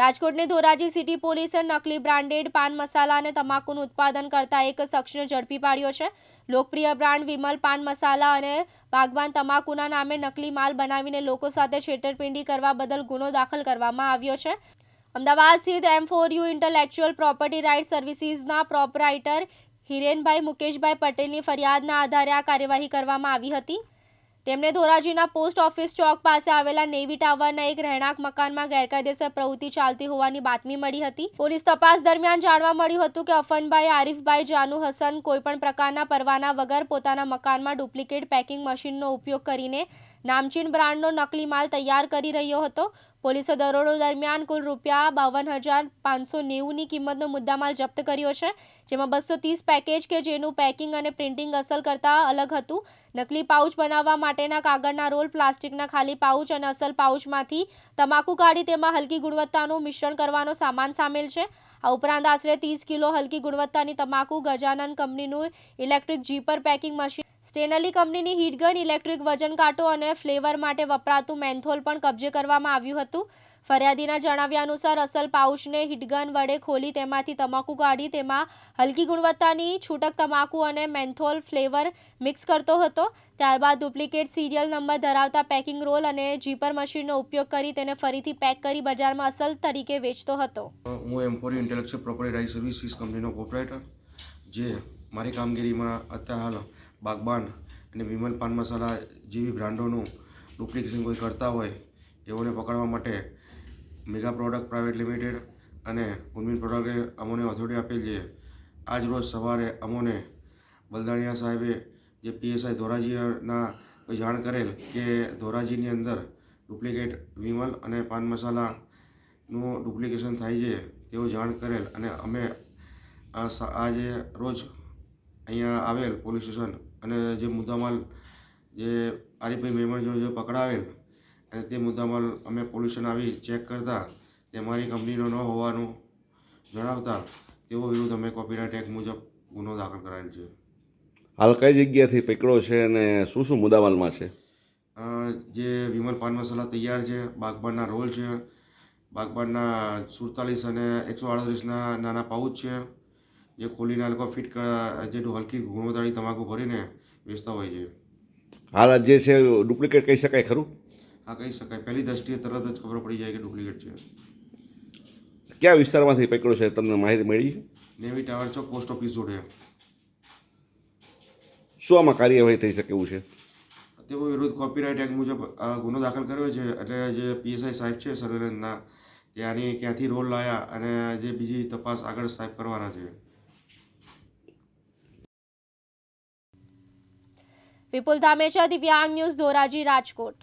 રાજકોટની ધોરાજી સિટી પોલીસે નકલી બ્રાન્ડેડ પાન મસાલા અને તમાકુનું ઉત્પાદન કરતા એક શખ્સને ઝડપી પાડ્યો છે. લોકપ્રિય બ્રાન્ડ વિમલ પાન મસાલા અને બાગવાન તમાકુના નામે નકલી માલ બનાવીને લોકો સાથે છેતરપિંડી કરવા બદલ ગુનો દાખલ કરવામાં આવ્યો છે. અમદાવાદ સ્થિત M four U intellectual property right સર્વિસીસના proprietor Hirenbhai Mukeshbhai પટેલની ફરિયાદના આધારે આ કાર્યવાહી કરવામાં આવી હતી. તેમને ધોરાજીના પોસ્ટ ઓફિસ ચોક પાસે આવેલા નેવી ટાવરના એક રહેણાંક મકાનમાં ગેરકાયદેસર પ્રવૃત્તિ ચાલતી હોવાની બાતમી મળી હતી. પોલીસ તપાસ દરમિયાન જાણવા મળ્યું હતું કે અફનભાઈ, આરીફભાઈ, જાનુ, હસન કોઈપણ પ્રકારના પરવાના વગર પોતાના મકાનમાં ડુપ્લિકેટ પેકિંગ મશીનનો ઉપયોગ કરીને નામચીન બ્રાન્ડનો નકલી માલ તૈયાર કરી રહ્યો હતો. પોલીસે દરોડો દરમિયાન કુલ રૂપિયા બાવન હજાર પાંચસો નેવુંની કિંમતનો મુદ્દામાલ જપ્ત કર્યો છે, જેમાં બસો ત્રીસ પેકેજ કે જેનું પેકિંગ અને પ્રિન્ટિંગ અસલ કરતાં અલગ હતું. નકલી પાઉચ બનાવવા માટેના કાગળના રોલ પ્લાસ્ટિકના ખાલી પાઉચ અને અસલ પાઉચમાંથી તમાકુ કાઢી તેમાં હલકી ગુણવત્તાનું મિશ્રણ કરવાનો સામાન સામેલ છે. આ ઉપરાંત આશરે ત્રીસ કિલો હલકી ગુણવત્તાની તમાકુ ગજાનન કંપનીનું electric zipper packing machine Stanley કંપનીની હીટગન, ઇલેક્ટ્રિક વજન કાંટો અને ફ્લેવર માટે વપરાતું મેન્થોલ પણ કબજે કરવામાં આવ્યું હતું. ફરિયાદીના જણાવ્યા અનુસાર, અસલ પાઉચને હીટગન વડે ખોલી તેમાંથી તમાકુ કાઢી તેમાં હલકી ગુણવત્તાની છૂટક તમાકુ અને મેન્થોલ ફ્લેવર મિક્સ કરતો હતો. ત્યારબાદ ડુપ્લિકેટ સિરિયલ નંબર ધરાવતા પેકિંગ રોલ અને જીપર મશીનનો ઉપયોગ કરી તેને ફરીથી પેક કરી બજારમાં અસલ તરીકે વેચતો હતો. હું એમ્પોરી ઇન્ટેલેક્ચ્યુઅલ પ્રોપર્ટી રાઇટ સર્વિસીસ કંપનીનો પ્રોપરાઇટર જે મારી કામગીરીમાં અત્યારે હાલ બાગબાન અને વિમલ પાન મસાલા જેવી બ્રાન્ડોનું ડુપ્લિકેશન કોઈ કરતા હોય, એઓને પકડવા માટે મેગા પ્રોડક્ટ પ્રાઇવેટ લિમિટેડ અને ઉર્મિન પ્રોડક્ટે અમોને ઓથોરિટી આપેલ છે. આજ રોજ સવારે અમોને બલદાણિયા સાહેબે જે પીએસઆઈ ધોરાજીના જાણ કરેલ કે ધોરાજીની અંદર ડુપ્લિકેટ વિમલ અને પાન મસાલાનું ડુપ્લિકેશન થાય છે, તેઓ જાણ કરેલ અને અમે આજે રોજ અહીંયા આવેલ પોલીસ સ્ટેશન અને જે મુદ્દામાલ જે આરીફભાઈ મહેમાન જો પકડાવેલ અને તે મુદ્દામાલ અમે પોલીસ સ્ટેશન આવી ચેક કરતા તે મારી કંપનીનો ન હોવાનું જણાવતા તેઓ વિરુદ્ધ અમે કોપીરાઇટ એક્ટ મુજબ ગુનો દાખલ કરાયેલ છે. હાલ કઈ જગ્યાથી પકડ્યો છે અને શું શું મુદ્દામાલમાં છે? જે વિમલ પાન મસાલા તૈયાર છે બાગબાનના રોલ છે બાગબાનના સુડતાલીસ અને એકસો આડત્રીસના નાના પાઉચ છે. જે ખોલીને આ લોકો ફિટ જે હલકી ગુણવત્તાની તમાકુ ભરીને વેચતા હોય છે. હાલ જે છે ડુપ્લિકેટ કહી શકાય ખરું? આ કહી શકાય. પહેલી દ્રષ્ટિએ તરત જ ખબર પડી જાય કે ડુપ્લિકેટ છે. કયા વિસ્તારમાંથી પકડ્યો છે તમને માહિતી મળી? નેવી ટાવર ચોક પોસ્ટ ઓફિસ જોડે. શું આમાં કાર્યવાહી થઈ શકે એવું છે? તેઓ વિરુદ્ધ કોપીરાઇટ એક્ટ મુજબ ગુનો દાખલ કર્યો છે એટલે જે પીએસઆઈ સાહેબ છે સર્વેલન્સના ત્યાંની ક્યાંથી રોલ લાયા અને જે બીજી તપાસ આગળ સાહેબ કરવાના છે. વિપુલ ધામેચા દિવ્યાંગ ન્યૂઝ ધોરાજી રાજકોટ.